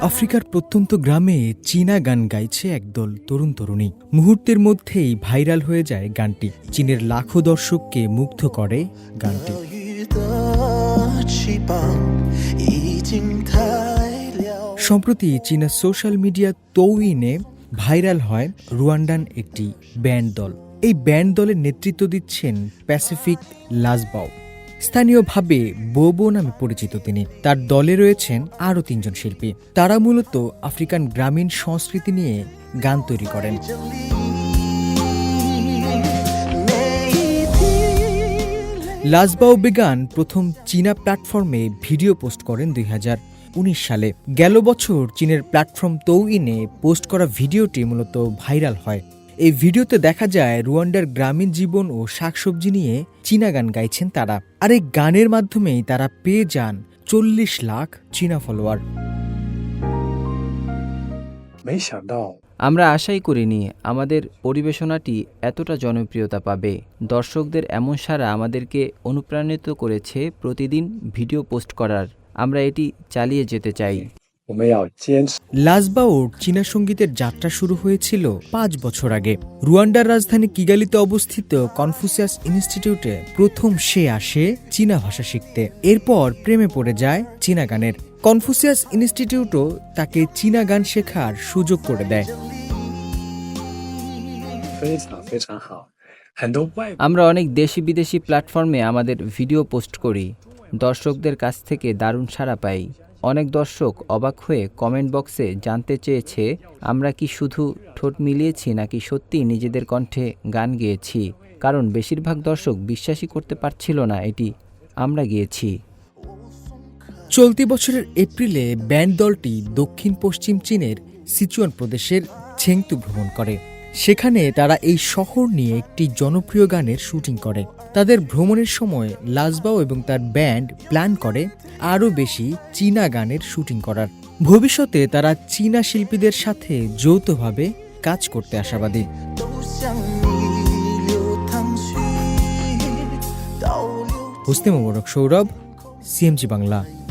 আফ্রিকার প্রত্যন্ত গ্রামে চীনা গান গাইছে একদল তরুণ তরুণী। মুহূর্তের মধ্যেই ভাইরাল হয়ে যায় গানটি। চীনের লাখো দর্শককে মুগ্ধ করে গানটি। সম্প্রতি চীনা সোশ্যাল মিডিয়া তৌইনে ভাইরাল হয় রুয়ান্ডান একটি ব্যান্ড দল। এই ব্যান্ড দলের নেতৃত্ব দিচ্ছেন প্যাসিফিক লাজবাও। স্থানীয়ভাবে বোবো নামে পরিচিত তিনি। তার দলে রয়েছেন আরও তিনজন শিল্পী। তারা মূলত আফ্রিকান গ্রামীণ সংস্কৃতি নিয়ে গান তৈরি করেন। লাজবাও বেগান প্রথম চীনা প্ল্যাটফর্মে ভিডিও পোস্ট করেন দুই হাজার উনিশ সালে। গেল বছর চীনের প্ল্যাটফর্ম তৌইনে পোস্ট করা ভিডিওটি মূলত ভাইরাল হয়। এই ভিডিওতে দেখা যায় রুয়ান্ডার গ্রামীণ জীবন ও শাকসবজি নিয়ে চীনা গান গাইছেন তারা। আর এই গানের মাধ্যমেই তারা পেয়ে যান চল্লিশ লাখ চীনা ফলোয়ার। আমরা আশাই করিনি আমাদের পরিবেশনাটি এতটা জনপ্রিয়তা পাবে। দর্শকদের এমন সারা আমাদেরকে অনুপ্রাণিত করেছে প্রতিদিন ভিডিও পোস্ট করার। আমরা এটি চালিয়ে যেতে চাই। লাসবাওর চীনা সঙ্গীতের যাত্রা শুরু হয়েছিল পাঁচ বছর আগে। রুয়ান্ডার রাজধানী কিগালিতে অবস্থিত কনফুসিয়াস ইনস্টিটিউটে প্রথম সে আসে চীনা ভাষা শিখতে। এরপর প্রেমে পড়ে যায় চীনা গানের। কনফুসিয়াস ইনস্টিটিউটও তাকে চীনা গান শেখার সুযোগ করে দেয়। আমরা অনেক দেশি বিদেশি প্ল্যাটফর্মে আমাদের ভিডিও পোস্ট করি। দর্শকদের কাছ থেকে দারুণ সাড়া পাই। অনেক দর্শক অবাক হয়ে কমেন্ট বক্সে জানতে চেয়েছে, আমরা কি শুধু ঠোঁট মিলিয়েছি নাকি সত্যি নিজেদের কণ্ঠে গান গেয়েছি? কারণ বেশিরভাগ দর্শক বিশ্বাসই করতে পারছিল না এটি, আমরা গিয়েছি। চলতি বছরের এপ্রিলে ব্যান্ড দলটি দক্ষিণ পশ্চিম চীনের সিচুয়ান প্রদেশের ছেংতু ভ্রমণ করে। সেখানে তারা এই শহর নিয়ে একটি জনপ্রিয় গানের শুটিং করে। তাদের ভ্রমণের সময় লাজবাও এবং তার ব্যান্ড প্ল্যান করে আরও বেশি চীনা গানের শুটিং করার। ভবিষ্যতে তারা চীনা শিল্পীদের সাথে যৌথভাবে কাজ করতে আশাবাদী। হুসনে মোবারক, সৌরভ, সিএমজি বাংলা।